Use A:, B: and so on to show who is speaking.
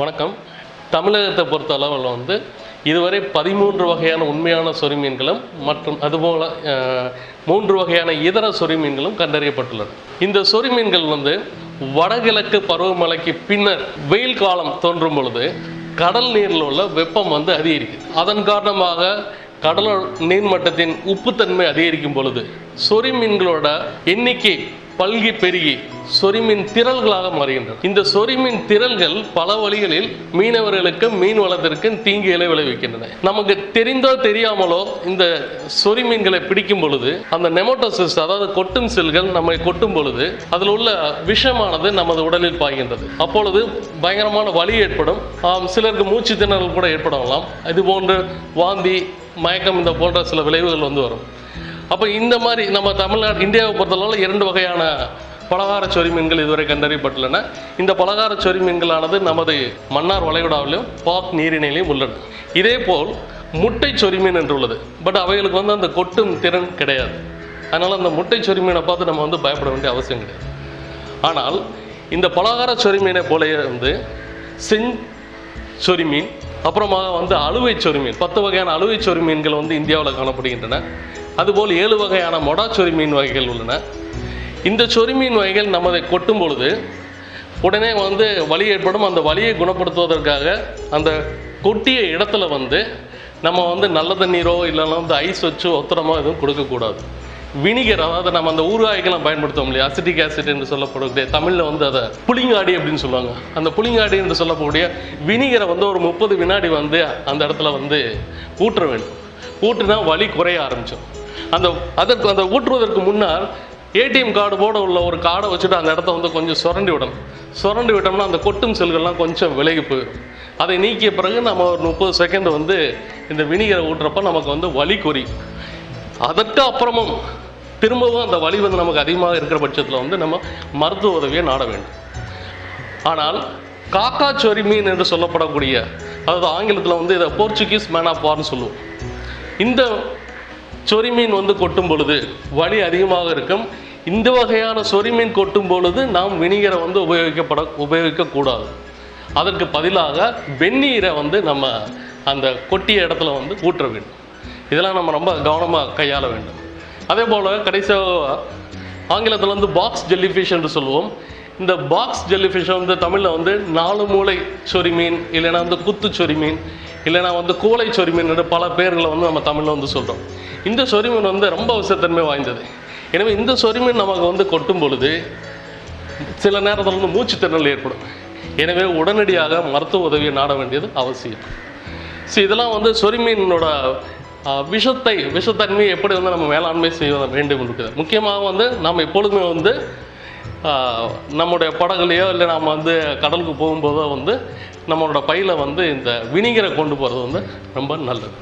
A: வணக்கம். தமிழகத்தை பொறுத்த அளவில் வந்து இதுவரை பதிமூன்று வகையான உண்மையான சொறி மீன்களும் மற்றும் அதுபோல் மூன்று வகையான இதர சொறி மீன்களும் கண்டறியப்பட்டுள்ளன. இந்த சொறி மீன்கள் வந்து வடகிழக்கு பருவமழைக்கு பின்னர் வெயில் காலம் தோன்றும் பொழுது கடல் நீரில் உள்ள வெப்பம் வந்து அதிகரிக்குது அதன் காரணமாக கடல் நீர்மட்டத்தின் உப்புத்தன்மை அதிகரிக்கும் பொழுது சொறி மீன்களோட எண்ணிக்கை பல்கி பெருகி சொரிமின் திரள்களாக மாறுகின்றன. இந்த சொரிமின் திரள்கள் பல வழிகளில் மீனவர்களுக்கு மீன் வளத்திற்கு தீங்குகளை விளைவிக்கின்றன. நமக்கு தெரிந்தோ தெரியாமலோ இந்த சொறி மீன்களை பிடிக்கும் பொழுது அந்த நெமோட்டோசிஸ் அதாவது கொட்டும் செல்கள் நம்மை கொட்டும் பொழுது அதில் உள்ள விஷமானது நமது உடலில் பாய்கின்றது. அப்பொழுது பயங்கரமான வலி ஏற்படும். ஆம், சிலருக்கு மூச்சு திணறல் கூட ஏற்படலாம். இது போன்று வாந்தி மயக்கம் இந்த போன்ற சில விளைவுகள் வந்து வரும். அப்போ இந்த மாதிரி நம்ம தமிழ்நாடு இந்தியாவை பொறுத்தளவில் இரண்டு வகையான பலகார சொறி மீன்கள் இதுவரை கண்டறியப்பட்டுள்ளன. இந்த பலகார சொறி மீன்களானது நமது மன்னார் வளைகுடாவிலும் பாக் நீரிணையிலையும் உள்ளன. இதே போல் முட்டை சொறி மீன் என்று உள்ளது. பட் அவைகளுக்கு வந்து அந்த கொட்டும் திறன் கிடையாது. அதனால் அந்த முட்டை சொறி மீனை பார்த்து நம்ம வந்து பயப்பட வேண்டிய அவசியம் கிடையாது. ஆனால் இந்த பலகார சொறி மீனை போல வந்து செஞ் சொறி மீன் வந்து அழுவை சொரிமீன் பத்து வகையான அழுவை சொறி மீன்கள் வந்து இந்தியாவில் காணப்படுகின்றன. அதுபோல் ஏழு வகையான மொடா சொறி மீன் வகைகள் உள்ளன. இந்த சொறி மீன் வகைகள் நமதை கொட்டும் பொழுது உடனே வந்து வலி ஏற்படும். அந்த வலியை குணப்படுத்துவதற்காக அந்த கொட்டிய இடத்துல வந்து நம்ம வந்து நல்ல தண்ணீரோ இல்லைன்னா வந்து ஐஸ் வச்சோ ஒத்தரமோ எதுவும் கொடுக்கக்கூடாது. வினிகர் அதாவது நம்ம அந்த ஊறுகாய்க்கெல்லாம் பயன்படுத்துவோம் இல்லையா? அசிட்டிக் ஆசிட் என்று சொல்லப்படக்கூடிய தமிழில் வந்து அதை புளிங்காடி அப்படின்னு சொல்லுவாங்க. அந்த புளிங்காடி என்று சொல்லக்கூடிய வினிகரை வந்து ஒரு முப்பது வினாடி வந்து அந்த இடத்துல வந்து ஊற்ற வேண்டும். ஊற்றுனா வலி குறைய ஆரம்பிச்சோம் அந்த அதற்கு அந்த ஊற்றுவதற்கு முன்னால் ஏடிஎம் கார்டு போட உள்ள ஒரு கார்டை வச்சுட்டு அந்த இடத்த வந்து கொஞ்சம் சுரண்டி விடணும். சுரண்டி விட்டோம்னா அந்த கொட்டும் செல்கள்லாம் கொஞ்சம் விலகி போயிடும். அதை நீக்கிய பிறகு நம்ம ஒரு முப்பது செகண்ட் வந்து இந்த வினிகரை ஊட்டுறப்ப நமக்கு வந்து வலி குறி. அதற்கு அப்புறமும் திரும்பவும் அந்த வலி வந்து நமக்கு அதிகமாக இருக்கிற பட்சத்தில் வந்து நம்ம மருத்துவ உதவியை நாட வேண்டும். ஆனால் காக்கா மீன் என்று சொல்லப்படக்கூடிய அதாவது ஆங்கிலத்தில் வந்து இதை போர்ச்சுகீஸ் மேன் ஆஃப் வார்னு சொல்லுவோம். இந்த சொறி மீன் வந்து கொட்டும் பொழுது வலி அதிகமாக இருக்கும். இந்த வகையான சொறி மீன் கொட்டும் பொழுது நாம் வினிகரை வந்து உபயோகிக்கப்பட உபயோகிக்கக்கூடாது. அதற்கு பதிலாக வெந்நீரை வந்து நம்ம அந்த கொட்டிய இடத்துல வந்து ஊற்ற வேண்டும். இதெல்லாம் நம்ம ரொம்ப கவனமாக கையாள வேண்டும். அதே போல் கடைசியாக ஆங்கிலத்தில் வந்து பாக்ஸ் ஜெல்லிஃபிஷ் என்று சொல்லுவோம். இந்த பாக்ஸ் ஜெல்லிஃபிஷ் வந்து தமிழில் வந்து நாலு மூளை சொறி மீன் இல்லைன்னா வந்து குத்து சொறி மீன் இல்லைன்னா வந்து கூலை சொரிமீன் என்று பல பேர்களை வந்து நம்ம தமிழில் வந்து சொல்கிறோம் இந்த சொரிமீன் வந்து ரொம்ப விஷத்தன்மை வாய்ந்தது. எனவே இந்த சொரிமீன் நமக்கு வந்து கொட்டும் பொழுது சில நேரத்தில் வந்து மூச்சு திணறல் ஏற்படும். எனவே உடனடியாக மருத்துவ உதவியை நாட வேண்டியது அவசியம். ஸோ இதெல்லாம் வந்து சொரிமீனோட விஷத்தை விஷத்தன்மையை எப்படி வந்து நம்ம மேலாண்மை செய்ய வேண்டும் இருக்குது முக்கியமாக வந்து நம்ம எப்பொழுதுமே வந்து நம்முடைய படகுலையோ இல்லை நம்ம வந்து கடலுக்கு போகும்போதோ வந்து நம்மளோட பையில் வந்து இந்த வினிகரை கொண்டு போகிறது வந்து ரொம்ப நல்லது.